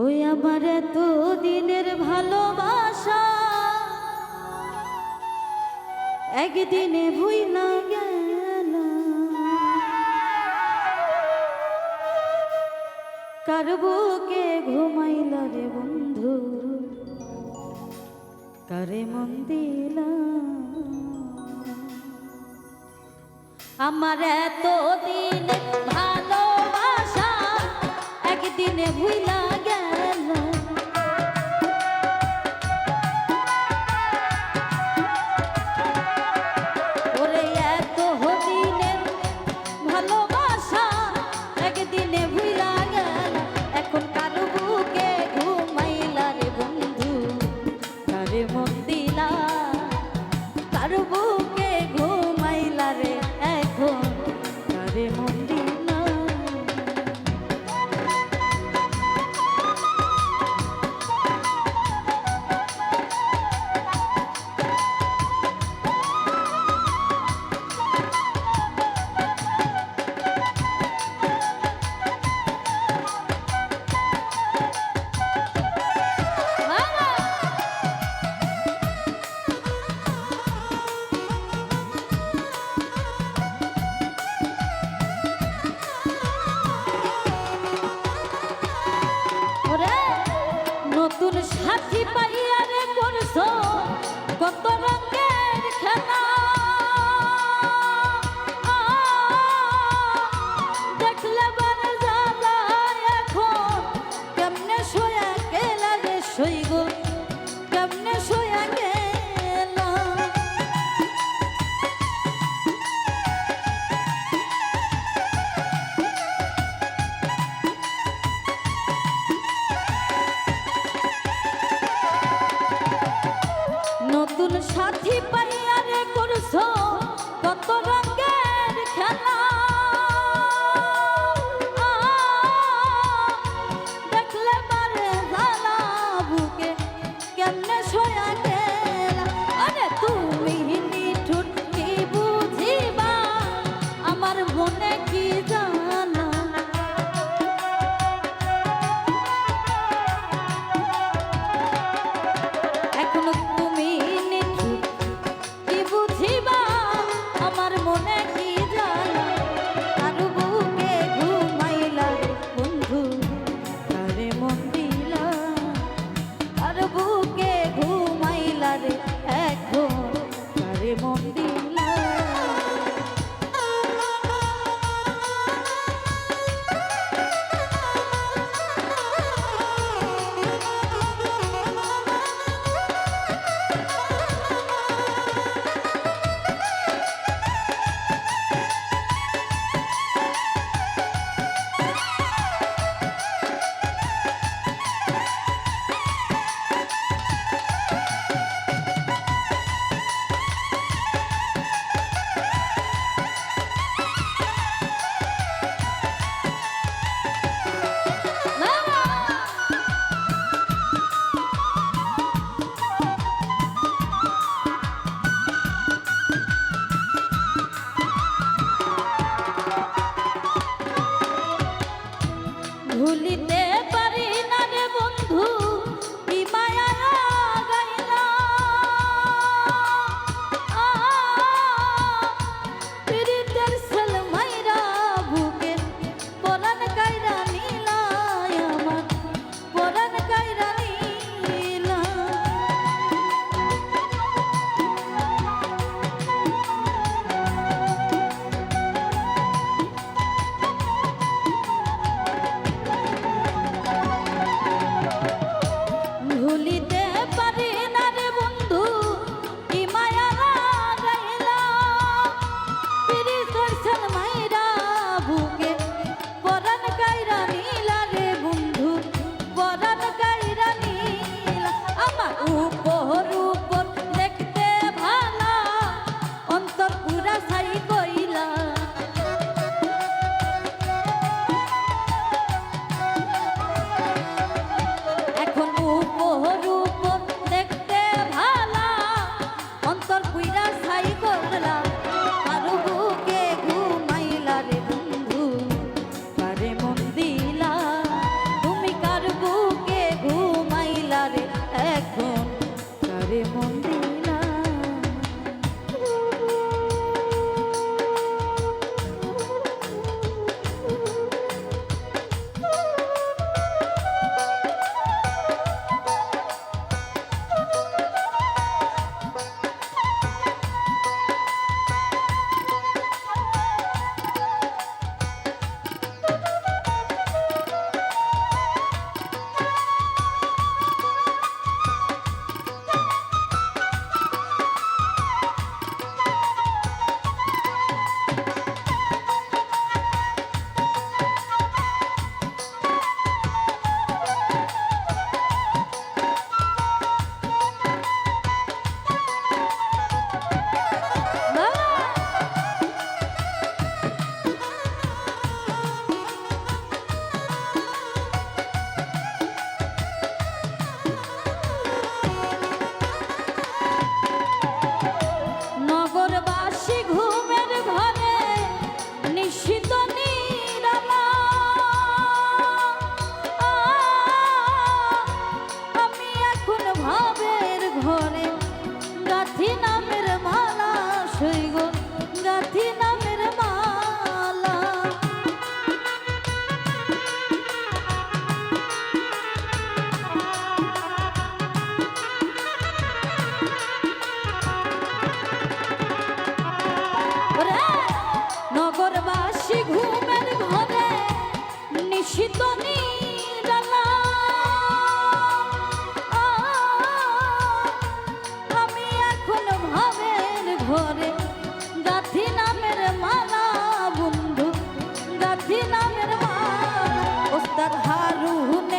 ওই আমার এত দিনের ভালোবাসা। একদিনে ভুই না গেল। কার বুকে ঘুমাইল রে বন্ধু? কারে মন দিলা? আমার এত দিন ভালোবাসা একদিনে ভুইলা Oh. Lili Neba. sonríe. নামের মান ওস্তাদ হারুন